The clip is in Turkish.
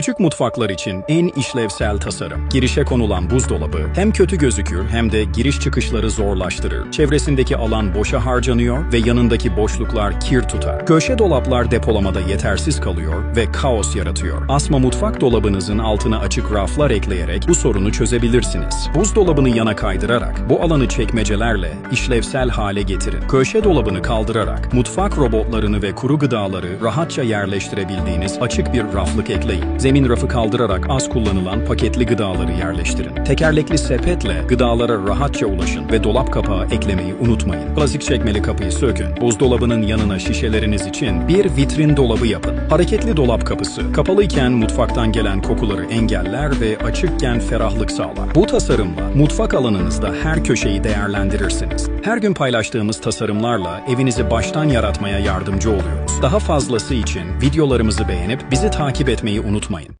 Küçük mutfaklar için en işlevsel tasarım. Girişe konulan buzdolabı hem kötü gözükür hem de giriş çıkışları zorlaştırır. Çevresindeki alan boşa harcanıyor ve yanındaki boşluklar kir tutar. Köşe dolaplar depolamada yetersiz kalıyor ve kaos yaratıyor. Asma mutfak dolabınızın altına açık raflar ekleyerek bu sorunu çözebilirsiniz. Buzdolabını yana kaydırarak bu alanı çekmecelerle işlevsel hale getirin. Köşe dolabını kaldırarak mutfak robotlarını ve kuru gıdaları rahatça yerleştirebildiğiniz açık bir raflık ekleyin. Zemin rafı kaldırarak az kullanılan paketli gıdaları yerleştirin. Tekerlekli sepetle gıdalara rahatça ulaşın ve dolap kapağı eklemeyi unutmayın. Klasik çekmeli kapıyı sökün. Buzdolabının yanına şişeleriniz için bir vitrin dolabı yapın. Hareketli dolap kapısı kapalıyken mutfaktan gelen kokuları engeller ve açıkken ferahlık sağlar. Bu tasarımla mutfak alanınızda her köşeyi değerlendirirsiniz. Her gün paylaştığımız tasarımlarla evinizi baştan yaratmaya yardımcı oluyoruz. Daha fazlası için videolarımızı beğenip bizi takip etmeyi unutmayın. coin